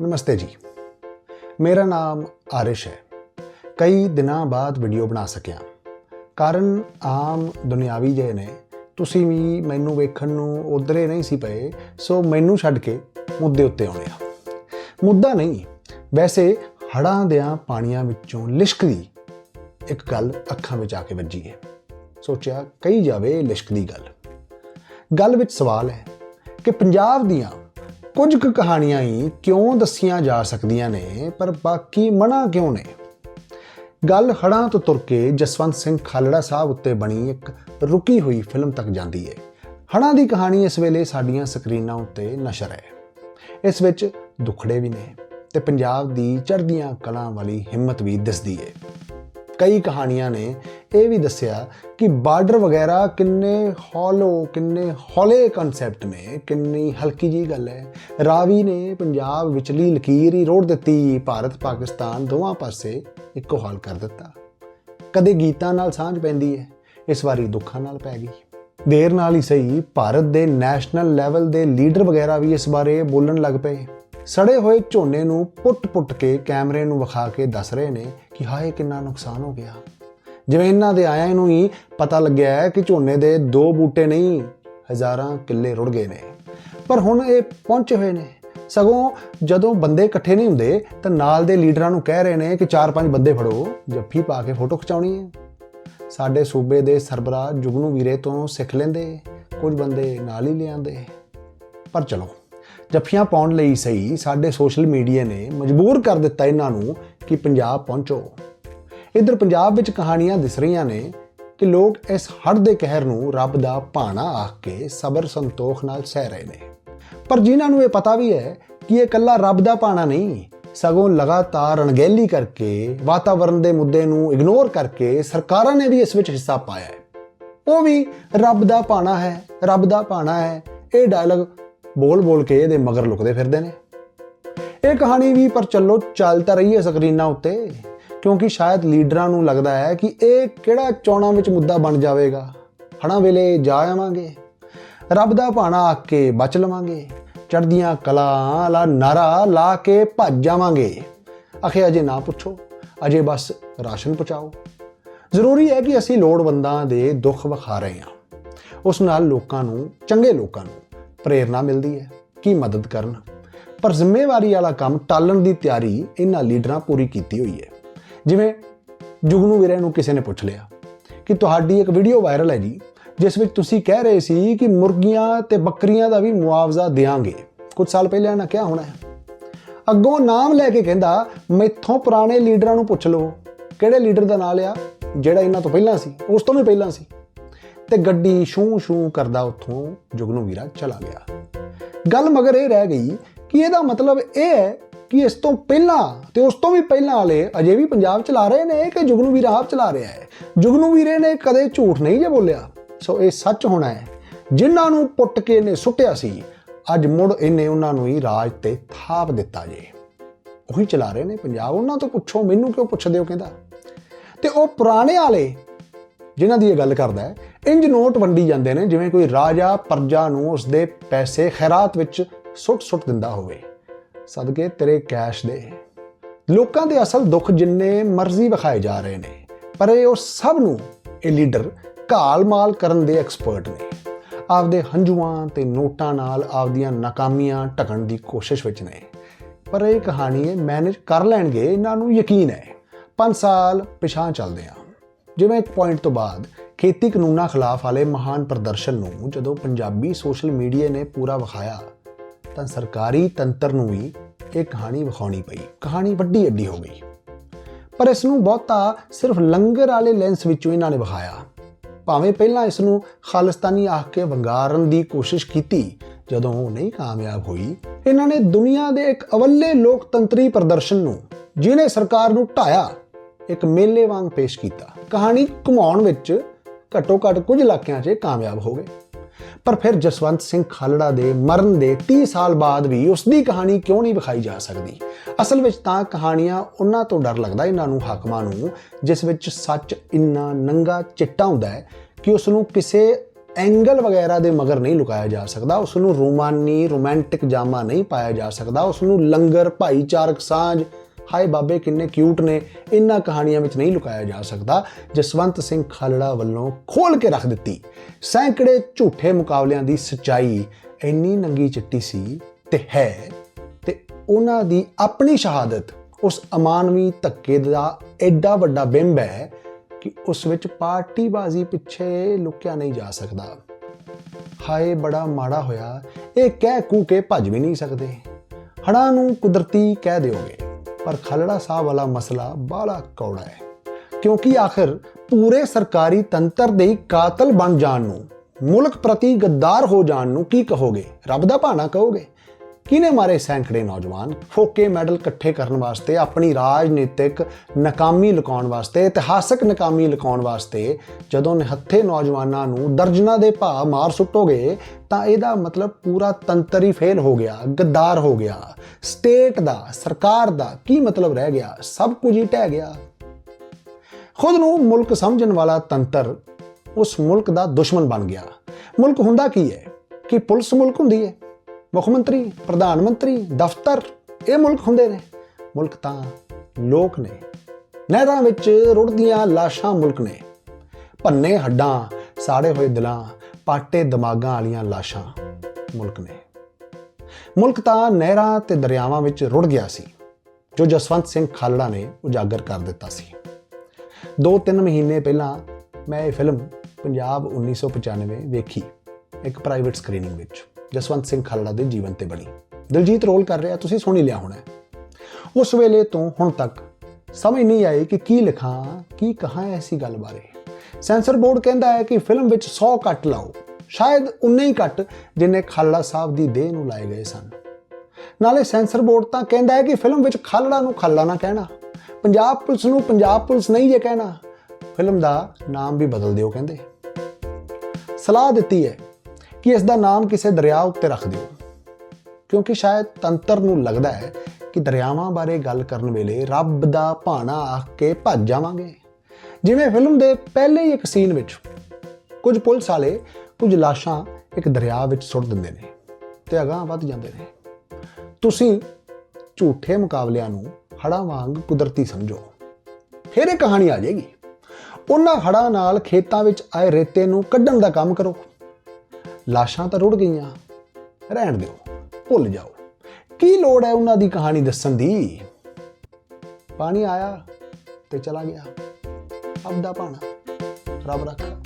ਨਮਸਤੇ ਜੀ। ਮੇਰਾ ਨਾਮ ਆਰਿਸ਼ ਹੈ। ਕਈ ਦਿਨਾਂ ਬਾਅਦ ਵੀਡੀਓ ਬਣਾ ਸਕਿਆ। ਕਾਰਨ ਆਮ ਦੁਨਿਆਵੀ ਜੇ ਨੇ। ਤੁਸੀਂ ਵੀ ਮੈਨੂੰ ਵੇਖਣ ਨੂੰ ਉਧਰੇ ਨਹੀਂ ਸੀ ਪਏ, ਸੋ ਮੈਨੂੰ ਛੱਡ ਕੇ ਮੁੱਦੇ ਉੱਤੇ ਆਉਣੇ ਆ। ਮੁੱਦਾ ਨਹੀਂ, ਵੈਸੇ ਹੜਾਂ ਦਿਆਂ ਪਾਣੀਆਂ ਵਿੱਚੋਂ ਲਿਸ਼ਕਦੀ ਇੱਕ ਗੱਲ ਅੱਖਾਂ ਵਿੱਚ ਆ ਕੇ ਵੱਜੀ ਹੈ। ਸੋਚਿਆ ਕਹੀ ਜਾਵੇ ਇਹ ਲਿਸ਼ਕਦੀ ਗੱਲ। ਗੱਲ ਵਿੱਚ ਸਵਾਲ ਹੈ ਕਿ ਪੰਜਾਬ ਦੀਆਂ ਕੁਝ ਕੁ ਕਹਾਣੀਆਂ ਹੀ ਕਿਉਂ ਦੱਸੀਆਂ ਜਾ ਸਕਦੀਆਂ ਨੇ, ਪਰ ਬਾਕੀ ਮਨਾ ਕਿਉਂ ਨੇ? ਗੱਲ ਹੜਾਂ ਤੋਂ ਤੁਰ ਕੇ ਜਸਵੰਤ ਸਿੰਘ ਖਾਲੜਾ ਸਾਹਿਬ ਉੱਤੇ ਬਣੀ ਇੱਕ ਰੁਕੀ ਹੋਈ ਫਿਲਮ ਤੱਕ ਜਾਂਦੀ ਹੈ ਹੜਾਂ ਦੀ ਕਹਾਣੀ ਇਸ ਵੇਲੇ ਸਾਡੀਆਂ ਸਕਰੀਨਾਂ ਉੱਤੇ ਨਸ਼ਰ ਹੈ। ਇਸ ਵਿੱਚ ਦੁਖੜੇ ਵੀ ਨੇ ਤੇ ਪੰਜਾਬ ਦੀ ਚੜ੍ਹਦੀਆਂ ਕਲਾਂ ਵਾਲੀ ਹਿੰਮਤ ਵੀ ਦਿਸਦੀ ਹੈ ਕਈ ਕਹਾਣੀਆਂ ਨੇ, ਇਹ ਵੀ ਦੱਸਿਆ ਕਿ ਬਾਰਡਰ ਵਗੈਰਾ ਕਿੰਨੇ ਹੌਲੋ ਕਿੰਨੇ ਹੌਲੇ ਕਨਸੈਪਟ ਨੇ, ਕਿੰਨੀ ਹਲਕੀ ਜੀ ਗੱਲ ਹੈ। ਰਾਵੀ ਨੇ ਪੰਜਾਬ ਵਿਚਲੀ ਲਕੀਰ ਹੀ ਰੋੜ ਦਿੱਤੀ, ਭਾਰਤ, ਪਾਕਿਸਤਾਨ ਦੋਵਾਂ ਪਾਸੇ ਇੱਕੋ ਹਾਲ ਕਰ ਦਿੱਤਾ। ਕਦੇ ਗੀਤਾਂ ਨਾਲ ਸਾਂਝ ਪੈਂਦੀ ਹੈ, ਇਸ ਵਾਰੀ ਦੁੱਖਾਂ ਨਾਲ ਪੈ ਗਈ। ਦੇਰ ਨਾਲ ਹੀ ਸਹੀ, ਭਾਰਤ ਦੇ ਨੈਸ਼ਨਲ ਲੈਵਲ ਦੇ ਲੀਡਰ ਵਗੈਰਾ ਵੀ ਇਸ ਬਾਰੇ ਬੋਲਣ ਲੱਗ ਪਏ। ਸੜੇ ਹੋਏ ਝੋਨੇ ਨੂੰ ਪੁੱਟ-ਪੁੱਟ ਕੇ ਕੈਮਰੇ ਨੂੰ ਵਿਖਾ ਕੇ ਦੱਸ ਰਹੇ ਨੇ ਕਿ ਹਾਏ ਕਿੰਨਾ ਨੁਕਸਾਨ ਹੋ ਗਿਆ। ਜਿਵੇਂ ਇਹਨਾਂ ਦੇ ਆਇਆਂ ਨੂੰ ਹੀ ਪਤਾ ਲੱਗਿਆ ਹੈ ਕਿ ਝੋਨੇ ਦੇ ਦੋ ਬੂਟੇ ਨਹੀਂ, ਹਜ਼ਾਰਾਂ ਕਿੱਲੇ ਰੁੜ ਗਏ ਨੇ। ਪਰ ਹੁਣ ਇਹ ਪਹੁੰਚੇ ਹੋਏ ਨੇ। ਸਗੋਂ ਜਦੋਂ ਬੰਦੇ ਇਕੱਠੇ ਨਹੀਂ ਹੁੰਦੇ, ਤਾਂ ਨਾਲ ਦੇ ਲੀਡਰਾਂ ਨੂੰ ਕਹਿ ਰਹੇ ਨੇ ਕਿ ਚਾਰ ਪੰਜ ਬੰਦੇ ਫੜੋ, ਜੱਫੀ ਪਾ ਕੇ ਫੋਟੋ ਖਿਚਾਉਣੀ ਹੈ। ਸਾਡੇ ਸੂਬੇ ਦੇ ਸਰਬਰਾਹ ਜੁਗਨੂ ਵੀਰੇ ਤੋਂ ਸਿੱਖ ਲੈਂਦੇ, ਕੁਝ ਬੰਦੇ ਨਾਲ ਹੀ ਲਿਆਂਦੇ ਪਰ ਚਲੋ, ਜੱਫੀਆਂ ਪਾਉਣ ਲਈ ਸਹੀ ਸਾਡੇ ਸੋਸ਼ਲ ਮੀਡੀਆ ਨੇ ਮਜਬੂਰ ਕਰ ਦਿੱਤਾ ਇਹਨਾਂ ਨੂੰ ਕਿ ਪੰਜਾਬ ਪਹੁੰਚੋ। ਇਧਰ ਪੰਜਾਬ ਵਿੱਚ ਕਹਾਣੀਆਂ ਦਿਸ ਰਹੀਆਂ ਨੇ ਕਿ ਲੋਕ ਇਸ ਹੜ੍ਹ ਦੇ ਕਹਿਰ ਨੂੰ ਰੱਬ ਦਾ ਭਾਣਾ ਆਖ ਕੇ ਸਬਰ ਸੰਤੋਖ ਨਾਲ ਸਹਿ ਰਹੇ ਨੇ। ਪਰ ਜਿਨ੍ਹਾਂ ਨੂੰ ਇਹ ਪਤਾ ਵੀ ਹੈ ਕਿ ਇਹ ਇਕੱਲਾ ਰੱਬ ਦਾ ਭਾਣਾ ਨਹੀਂ, ਸਗੋਂ ਲਗਾਤਾਰ ਅਣਗਹਿਲੀ ਕਰਕੇ ਵਾਤਾਵਰਣ ਦੇ ਮੁੱਦੇ ਨੂੰ ਇਗਨੋਰ ਕਰਕੇ ਸਰਕਾਰਾਂ ਨੇ ਵੀ ਇਸ ਵਿੱਚ ਹਿੱਸਾ ਪਾਇਆ ਹੈ। ਉਹ ਵੀ ਰੱਬ ਦਾ ਭਾਣਾ ਹੈ, ਰੱਬ ਦਾ ਭਾਣਾ ਹੈ, ਇਹ ਡਾਇਲੌਗ ਬੋਲ ਬੋਲ ਕੇ ਇਹਦੇ ਮਗਰ ਲੁਕਦੇ ਫਿਰਦੇ ਨੇ। ਇਹ ਕਹਾਣੀ ਵੀ ਪਰ ਚੱਲੋ ਚੱਲ ਤਾਂ ਰਹੀ ਹੈ ਸਕਰੀਨਾਂ ਉੱਤੇ, ਕਿਉਂਕਿ ਸ਼ਾਇਦ ਲੀਡਰਾਂ ਨੂੰ ਲੱਗਦਾ ਹੈ ਕਿ ਇਹ ਕਿਹੜਾ ਚੋਣਾਂ ਵਿੱਚ ਮੁੱਦਾ ਬਣ ਜਾਵੇਗਾ। ਹੜਾਂ ਵੇਲੇ ਜਾ ਆਵਾਂਗੇ, ਰੱਬ ਦਾ ਭਾਣਾ ਆਖ ਕੇ ਬਚ ਲਵਾਂਗੇ ਚੜਦੀਆਂ ਕਲਾ ਲਾ ਨਾਰਾ ਲਾ ਕੇ ਭੱਜ ਜਾਵਾਂਗੇ ਅਖੇ ਅਜੇ ਨਾ ਪੁੱਛੋ, ਅਜੇ ਬਸ ਰਾਸ਼ਨ ਪਹੁੰਚਾਓ। ਜ਼ਰੂਰੀ ਹੈ ਕਿ ਅਸੀਂ ਲੋੜਵੰਦਾਂ ਦੇ ਦੁੱਖ ਵਿਖਾ ਰਹੇ ਹਾਂ। ਉਸ ਨਾਲ ਲੋਕਾਂ ਨੂੰ, ਚੰਗੇ ਲੋਕਾਂ ਨੂੰ ਪ੍ਰੇਰਣਾ ਮਿਲਦੀ ਹੈ ਕਿ ਮਦਦ ਕਰਨ। ਪਰ ਜ਼ਿੰਮੇਵਾਰੀ ਵਾਲਾ ਕੰਮ ਟਾਲਣ ਦੀ ਤਿਆਰੀ ਇਹਨਾਂ ਲੀਡਰਾਂ ਪੂਰੀ ਕੀਤੀ ਹੋਈ ਹੈ। ਜਿਵੇਂ ਜੁਗਨੂ ਵੀਰੇ ਨੂੰ ਕਿਸੇ ਨੇ ਪੁੱਛ ਲਿਆ ਕਿ ਤੁਹਾਡੀ ਇੱਕ ਵੀਡੀਓ ਵਾਇਰਲ ਹੈ ਜੀ, ਜਿਸ ਵਿੱਚ ਤੁਸੀਂ ਕਹਿ ਰਹੇ ਸੀ ਕਿ ਮੁਰਗੀਆਂ ਤੇ ਬੱਕਰੀਆਂ ਦਾ ਵੀ ਮੁਆਵਜ਼ਾ ਦੇਾਂਗੇ ਕੁਝ ਸਾਲ ਪਹਿਲਾਂ ਨਾ ਕਿਹਾ ਹੋਣਾ ਹੈ। ਅੱਗੋਂ ਨਾਮ ਲੈ ਕੇ ਕਹਿੰਦਾ, ਮੈਥੋਂ ਪੁਰਾਣੇ ਲੀਡਰਾਂ ਨੂੰ ਪੁੱਛ ਲਓ, ਕਿਹੜੇ ਲੀਡਰ ਦਾ ਨਾਮ ਲਿਆ, ਜਿਹੜਾ ਇਹਨਾਂ ਤੋਂ ਪਹਿਲਾਂ ਸੀ, ਉਸ ਤੋਂ ਵੀ ਪਹਿਲਾਂ ਸੀ? ਤੇ ਗੱਡੀ ਸ਼ੂ ਸ਼ੂ ਕਰਦਾ ਉੱਥੋਂ ਜੁਗਨੂ ਵੀਰਾ ਚਲਾ ਗਿਆ। ਗੱਲ ਮਗਰ ਇਹ ਰਹਿ ਗਈ ਕਿ ਇਹਦਾ ਮਤਲਬ ਇਹ ਹੈ ਕਿ ਇਸ ਤੋਂ ਪਹਿਲਾਂ ਤੇ ਉਸ ਤੋਂ ਵੀ ਪਹਿਲਾਂ ਵਾਲੇ ਅਜੇ ਵੀ ਪੰਜਾਬ ਚਲਾ ਰਹੇ ਨੇ ਕਿ ਜੁਗਨੂ ਵੀਰਾ ਆਪ ਚਲਾ ਰਿਹਾ ਹੈ? ਜੁਗਨੂ ਵੀਰੇ ਨੇ ਕਦੇ ਝੂਠ ਨਹੀਂ ਜੇ ਬੋਲਿਆ। ਸੋ ਇਹ ਸੱਚ ਹੋਣਾ ਹੈ। ਜਿਨ੍ਹਾਂ ਨੂੰ ਪੁੱਟ ਕੇ ਇਹਨੇ ਸੁੱਟਿਆ ਸੀ, ਅੱਜ ਮੁੜ ਇਹਨੇ ਉਹਨਾਂ ਨੂੰ ਹੀ ਰਾਜ ਤੇ ਥਾਪ ਦਿੱਤਾ ਜੇ। ਉਹੀ ਚਲਾ ਰਹੇ ਨੇ ਪੰਜਾਬ। ਉਹਨਾਂ ਤੋਂ ਪੁੱਛੋ, ਮੈਨੂੰ ਕਿਉਂ ਪੁੱਛਦੇ ਹੋ ਕਹਿੰਦਾ? ਤੇ ਉਹ ਪੁਰਾਣੇ ਵਾਲੇ ਜਿਨ੍ਹਾਂ ਦੀ ਇਹ ਗੱਲ ਕਰਦਾ ਹੈ, ਇੰਜ ਨੋਟ ਵੰਡੀ ਜਾਂਦੇ ਨੇ, ਜਿਵੇਂ ਕੋਈ ਰਾਜਾ ਪਰਜਾ ਨੂੰ ਉਸਦੇ ਪੈਸੇ ਖੈਰਾਤ ਵਿੱਚ ਸੁੱਟ-ਸੁੱਟ ਦਿੰਦਾ ਹੋਵੇ। ਸਦਕੇ ਤੇਰੇ ਕੈਸ਼ ਦੇ। ਲੋਕਾਂ ਦੇ ਅਸਲ ਦੁੱਖ ਜਿੰਨੇ ਮਰਜ਼ੀ ਵਿਖਾਏ ਜਾ ਰਹੇ ਨੇ, ਪਰ ਇਹ ਉਹ ਸਭ ਨੂੰ ਇਹ ਲੀਡਰ ਘਾਲ ਮਾਲ ਕਰਨ ਦੇ ਐਕਸਪਰਟ ਨੇ। ਆਪਦੇ ਹੰਝੂਆਂ ਤੇ ਨੋਟਾਂ ਨਾਲ ਆਪਦੀਆਂ ਨਾਕਾਮੀਆਂ ਢਕਣ ਦੀ ਕੋਸ਼ਿਸ਼ ਵਿੱਚ ਨੇ। ਪਰ ਇਹ ਕਹਾਣੀ ਇਹ ਮੈਨੇਜ ਕਰ ਲੈਣਗੇ, ਇਹਨਾਂ ਨੂੰ ਯਕੀਨ ਹੈ। 5 ਸਾਲ ਪਿਛਾਂ ਚੱਲਦੇ ਆ। ਜਿਵੇਂ ਇੱਕ ਪੁਆਇੰਟ ਤੋਂ ਬਾਅਦ ਖੇਤੀ ਕਾਨੂੰਨਾਂ ਖਿਲਾਫ ਵਾਲੇ ਮਹਾਨ ਪ੍ਰਦਰਸ਼ਨ ਨੂੰ ਜਦੋਂ ਪੰਜਾਬੀ ਸੋਸ਼ਲ ਮੀਡੀਆ ਨੇ ਪੂਰਾ ਵਿਖਾਇਆ ਤਾਂ ਸਰਕਾਰੀ ਤੰਤਰ ਨੂੰ ਵੀ ਇਹ ਕਹਾਣੀ ਵਿਖਾਉਣੀ ਪਈ। ਕਹਾਣੀ ਵੱਡੀ ਅੱਡੀ ਹੋ ਗਈ। ਪਰ ਇਸ ਨੂੰ ਬਹੁਤਾ ਸਿਰਫ ਲੰਗਰ ਵਾਲੇ ਲੈਂਸ ਵਿੱਚੋਂ ਇਹਨਾਂ ਨੇ ਵਿਖਾਇਆ। ਭਾਵੇਂ ਪਹਿਲਾਂ ਇਸ ਨੂੰ ਖਾਲਿਸਤਾਨੀ ਆਖ ਕੇ ਵੰਗਾਰਨ ਦੀ ਕੋਸ਼ਿਸ਼ ਕੀਤੀ, ਜਦੋਂ ਉਹ ਨਹੀਂ ਕਾਮਯਾਬ ਹੋਈ, ਇਹਨਾਂ ਨੇ ਦੁਨੀਆ ਦੇ ਇੱਕ ਅਵੱਲੇ ਲੋਕਤੰਤਰੀ ਪ੍ਰਦਰਸ਼ਨ ਨੂੰ, ਜਿਹਨੇ ਸਰਕਾਰ ਨੂੰ ਢਾਇਆ, ਇੱਕ ਮੇਲੇ ਵਾਂਗ ਪੇਸ਼ ਕੀਤਾ। ਕਹਾਣੀ ਘੁਮਾਉਣ ਵਿੱਚ ਘੱਟੋ ਘੱਟ ਕੁਝ ਇਲਾਕਿਆਂ 'ਚ ਕਾਮਯਾਬ ਹੋ ਗਏ। ਪਰ ਫਿਰ ਜਸਵੰਤ ਸਿੰਘ ਖਾਲੜਾ ਦੇ ਮਰਨ ਦੇ 30 ਸਾਲ ਬਾਅਦ ਵੀ ਉਸ ਦੀ ਕਹਾਣੀ ਕਿਉਂ ਨਹੀਂ ਵਿਖਾਈ ਜਾ ਸਕਦੀ? ਅਸਲ ਵਿੱਚ ਤਾਂ ਕਹਾਣੀਆਂ ਉਹਨਾਂ ਤੋਂ ਡਰ ਲੱਗਦਾ, ਇਹਨਾਂ ਨੂੰ ਹਾਕਮਾਂ ਨੂੰ, ਜਿਸ ਵਿੱਚ ਸੱਚ ਇੰਨਾ ਨੰਗਾ ਚਿੱਟਾ ਹੁੰਦਾ ਹੈ ਕਿ ਉਸ ਨੂੰ ਕਿਸੇ ਐਂਗਲ ਵਗੈਰਾ ਦੇ ਮਗਰ ਨਹੀਂ ਲੁਕਾਇਆ ਜਾ ਸਕਦਾ ਉਸ ਨੂੰ ਰੋਮਾਨੀ, ਰੋਮਾਂਟਿਕ ਜਾਮਾ ਨਹੀਂ ਪਾਇਆ ਜਾ ਸਕਦਾ ਉਸ ਨੂੰ ਲੰਗਰ, ਭਾਈਚਾਰਕ ਸਾਂਝ ਹਾਏ ਬਾਬੇ ਕਿੰਨੇ ਕਿਊਟ ਨੇ ਇਹਨਾਂ ਕਹਾਣੀਆਂ ਵਿੱਚ ਨਹੀਂ ਲੁਕਾਇਆ ਜਾ ਸਕਦਾ, ਜਸਵੰਤ ਸਿੰਘ ਖਾਲੜਾ ਵੱਲੋਂ ਖੋਲ ਕੇ ਰੱਖ ਦਿੱਤੀ। ਸੈਂਕੜੇ ਝੂਠੇ ਮੁਕਾਬਲਿਆਂ ਦੀ ਸਚਾਈ ਇੰਨੀ ਨੰਗੀ ਚਿੱਟੀ ਸੀ ਤੇ ਹੈ ਤੇ ਉਹਨਾਂ ਦੀ ਆਪਣੀ ਸ਼ਹਾਦਤ ਉਸ ਅਮਾਨਵੀ ਧੱਕੇ ਦਾ ਐਡਾ ਵੱਡਾ ਬਿੰਬ ਹੈ ਕਿ ਉਸ ਵਿੱਚ ਪਾਰਟੀਬਾਜ਼ੀ ਪਿੱਛੇ ਲੁਕਿਆ ਨਹੀਂ ਜਾ ਸਕਦਾ। ਹਾਏ, ਬੜਾ ਮਾੜਾ ਹੋਇਆ। ਇਹ ਕਹਿ ਕੂ ਕੇ ਭੱਜ ਵੀ ਨਹੀਂ ਸਕਦੇ। ਹੜਾਂ ਨੂੰ ਕੁਦਰਤੀ ਕਹਿ ਦਿਓਗੇ। ਪਰ ਖਲੜਾ ਸਾਹਿਬ ਵਾਲਾ ਮਸਲਾ ਬਾਲਾ ਕੌੜਾ ਹੈ। ਕਿਉਂਕਿ ਆਖਰ ਪੂਰੇ ਸਰਕਾਰੀ ਤੰਤਰ ਦੇ ਕਾਤਲ ਬਣ ਜਾਣ ਨੂੰ, ਮੁਲਕ ਪ੍ਰਤੀ ਗੱਦਾਰ ਹੋ ਜਾਣ ਨੂੰ ਕੀ ਕਹੋਗੇ? ਰੱਬ ਦਾ ਭਾਣਾ ਕਹੋਗੇ? ਕਿਨੇ ਮਾਰੇ ਸੈਂਕੜੇ ਨੌਜਵਾਨ? ਫੋਕੇ ਮੈਡਲ ਇਕੱਠੇ ਕਰਨ ਵਾਸਤੇ, ਆਪਣੀ ਰਾਜਨੀਤਿਕ ਨਾਕਾਮੀ ਲੁਕਾਉਣ ਵਾਸਤੇ, ਇਤਿਹਾਸਕ ਨਾਕਾਮੀ ਲੁਕਾਉਣ ਵਾਸਤੇ ਜਦੋਂ ਨਿਹੱਥੇ ਨੌਜਵਾਨਾਂ ਨੂੰ ਦਰਜਨਾਂ ਦੇ ਭਾਅ ਮਾਰ ਸੁੱਟੋਗੇ, ਤਾਂ ਇਹਦਾ ਮਤਲਬ ਪੂਰਾ ਤੰਤਰ ਹੀ ਫੇਲ ਹੋ ਗਿਆ, ਗੱਦਾਰ ਹੋ ਗਿਆ। ਸਟੇਟ ਦਾ, ਸਰਕਾਰ ਦਾ ਕੀ ਮਤਲਬ ਰਹਿ ਗਿਆ? ਸਭ ਕੁਝ ਹੀ ਟਹਿ ਗਿਆ। ਖੁਦ ਨੂੰ ਮੁਲਕ ਸਮਝਣ ਵਾਲਾ ਤੰਤਰ ਉਸ ਮੁਲਕ ਦਾ ਦੁਸ਼ਮਣ ਬਣ ਗਿਆ। ਮੁਲਕ ਹੁੰਦਾ ਕੀ ਹੈ? ਕਿ ਪੁਲਿਸ ਮੁਲਕ ਹੁੰਦੀ ਹੈ? ਮੁੱਖ ਮੰਤਰੀ, ਪ੍ਰਧਾਨ ਮੰਤਰੀ, ਦਫ਼ਤਰ, ਇਹ ਮੁਲਕ ਹੁੰਦੇ ਨੇ। ਮੁਲਕ ਤਾਂ ਲੋਕ ਨੇ। ਨਹਿਰਾਂ ਵਿੱਚ ਰੁੜਦੀਆਂ ਲਾਸ਼ਾਂ ਮੁਲਕ ਨੇ। ਭੰਨੇ ਹੱਡਾਂ, ਸਾੜੇ ਹੋਏ ਦਿਲਾਂ, ਪਾਟੇ ਦਿਮਾਗਾਂ ਵਾਲੀਆਂ ਲਾਸ਼ਾਂ ਮੁਲਕ ਨੇ। ਮੁਲਕ ਤਾਂ ਨਹਿਰਾਂ ਤੇ ਦਰਿਆਵਾਂ ਵਿੱਚ ਰੁੜ ਗਿਆ ਸੀ, ਜੋ ਜਸਵੰਤ ਸਿੰਘ ਖਾਲੜਾ ਨੇ ਉਜਾਗਰ ਕਰ ਦਿੱਤਾ ਸੀ। ਦੋ ਤਿੰਨ ਮਹੀਨੇ ਪਹਿਲਾਂ ਮੈਂ ਇਹ ਫਿਲਮ ਪੰਜਾਬ 1995 ਵੇਖੀ, ਇੱਕ ਪ੍ਰਾਈਵੇਟ ਸਕਰੀਨਿੰਗ ਵਿੱਚ। ਜਸਵੰਤ ਸਿੰਘ ਖਾਲੜਾ ਦੇ ਜੀਵਨ ਤੇ ਬਣੀ। ਦਿਲਜੀਤ ਰੋਲ ਕਰ ਰਿਹਾ, ਤੁਸੀਂ ਸੁਣ ਹੀ ਲਿਆ ਹੋਣਾ ਉਸ ਵੇਲੇ ਤੋਂ ਹੁਣ ਤੱਕ ਸਮਝ ਨਹੀਂ ਆਈ ਕਿ ਕੀ ਲਿਖਾਂ, ਕੀ ਕਹਾਂ ਐਸੀ ਗੱਲ ਬਾਰੇ। ਸੈਂਸਰ ਬੋਰਡ ਕਹਿੰਦਾ ਹੈ ਕਿ ਫਿਲਮ ਵਿੱਚ 100 ਕੱਟ ਲਾਓ, ਸ਼ਾਇਦ ਉਨੇ ਹੀ ਕੱਟ ਜਿੰਨੇ ਖਾਲੜਾ ਸਾਹਿਬ ਦੀ ਦੇਹ ਨੂੰ ਲਾਏ ਗਏ ਸਨ। ਨਾਲੇ ਸੈਂਸਰ ਬੋਰਡ ਤਾਂ ਕਹਿੰਦਾ ਹੈ ਕਿ ਫਿਲਮ ਵਿੱਚ ਖਾਲੜਾ ਨੂੰ ਖਾਲੜਾ ਨਾ ਕਹਿਣਾ। ਪੰਜਾਬ ਪੁਲਿਸ ਨੂੰ ਪੰਜਾਬ ਪੁਲਿਸ ਨਹੀਂ ਜੇ ਕਹਿਣਾ। ਫਿਲਮ ਦਾ ਨਾਮ ਵੀ ਬਦਲ ਦਿਓ ਕਹਿੰਦੇ। ਸਲਾਹ ਦਿੱਤੀ ਹੈ ਕਿ ਇਸ ਦਾ ਨਾਮ ਕਿਸੇ ਦਰਿਆ ਉੱਤੇ ਰੱਖ ਦਿਓ। ਕਿਉਂਕਿ ਸ਼ਾਇਦ ਤੰਤਰ ਨੂੰ ਲੱਗਦਾ ਹੈ ਕਿ ਦਰਿਆਵਾਂ ਬਾਰੇ ਗੱਲ ਕਰਨ ਵੇਲੇ ਰੱਬ ਦਾ ਭਾਣਾ ਆਖ ਕੇ ਭੱਜ ਜਾਵਾਂਗੇ। ਜਿਵੇਂ ਫਿਲਮ ਦੇ ਪਹਿਲੇ ਹੀ ਇੱਕ ਸੀਨ ਵਿੱਚ ਕੁਝ ਪੁਲਿਸ ਵਾਲੇ ਕੁਝ ਲਾਸ਼ਾਂ ਇੱਕ ਦਰਿਆ ਵਿੱਚ ਸੁੱਟ ਦਿੰਦੇ ਨੇ ਤੇ ਅਗਾਂਹ ਵੱਧ ਜਾਂਦੇ ਨੇ। ਤੁਸੀਂ ਝੂਠੇ ਮੁਕਾਬਲਿਆਂ ਨੂੰ ਹੜਾਂ ਵਾਂਗ ਕੁਦਰਤੀ ਸਮਝੋ। ਫਿਰ ਇਹ ਕਹਾਣੀ ਆ ਜਾਏਗੀ। ਉਹਨਾਂ ਹੜਾਂ ਨਾਲ ਖੇਤਾਂ ਵਿੱਚ ਆਏ ਰੇਤੇ ਨੂੰ ਕੱਢਣ ਦਾ ਕੰਮ ਕਰੋ। ਲਾਸ਼ਾਂ ਤਾਂ ਰੁੜ ਗਈਆਂ। ਰਹਿਣ ਦਿਓ, ਭੁੱਲ ਜਾਓ। ਕੀ ਲੋੜ ਹੈ ਉਹਨਾਂ ਦੀ ਕਹਾਣੀ ਦੱਸਣ ਦੀ? ਪਾਣੀ ਆਇਆ ਤੇ ਚਲਾ ਗਿਆ। ਅਬ ਦਾ ਪਾਣਾ ਰੱਬ ਰੱਖਾ।